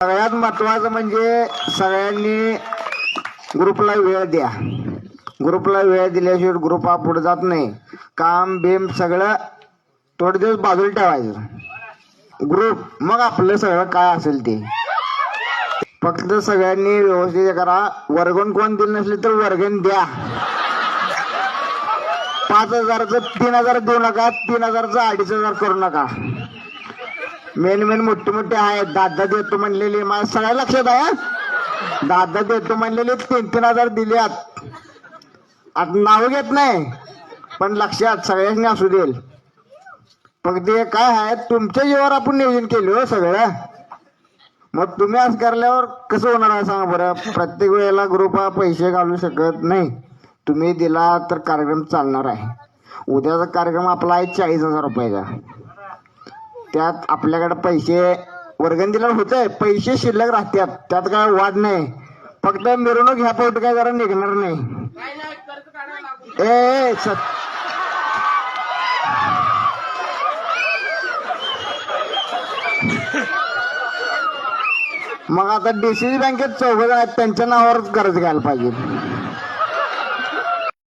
सगळ्यात महत्वाचं म्हणजे सगळ्यांनी ग्रुपला वेळ द्या. ग्रुपला वेळ दिल्याशिवाय ग्रुप हा पुढे जात नाही. काम बिम सगळं थोडे दिवस बाजूला ठेवायचं. ग्रुप मग आपलं सगळं काय असेल ते. फक्त सगळ्यांनी व्यवस्थित करा. वर्गण कोण दिलं नसले तर वर्गण द्या. पाच हजारचं तीन हजार देऊ नका तीन हजारचं अडीच हजार करू नका. मेन मेन मोठे मोठे आहेत. दादा देतो म्हणलेले माझ्या सगळ्या लक्षात आहे दादा देतो म्हणलेले तीन तीन हजार दिल्यात. आता नाव घेत नाही पण लक्षात सगळ्यांनी असू देईल. फक्त ते काय आहे तुमच्या जीवावर आपण नियोजन केलं हो सगळं? मग तुम्ही असं करल्यावर कसं होणार आहे सांगा बरं? प्रत्येक वेळेला ग्रुप पैसे घालू शकत नाही. तुम्ही दिला तर कार्यक्रम चालणार आहे. उद्याचा कार्यक्रम आपला आहे चाळीस हजार रुपयाचा. त्यात आपल्याकडे पैसे वर्गंदीला होतंय. पैसे शिल्लक राहतात त्यात काय वाढ नाही. फक्त मिरवणूक ह्या पोट काय जरा निघणार नाही. ए सत मग आता डीसीसी बँकेत चौघ आहेत त्यांच्या नावावरच कर्ज घ्यायला पाहिजे.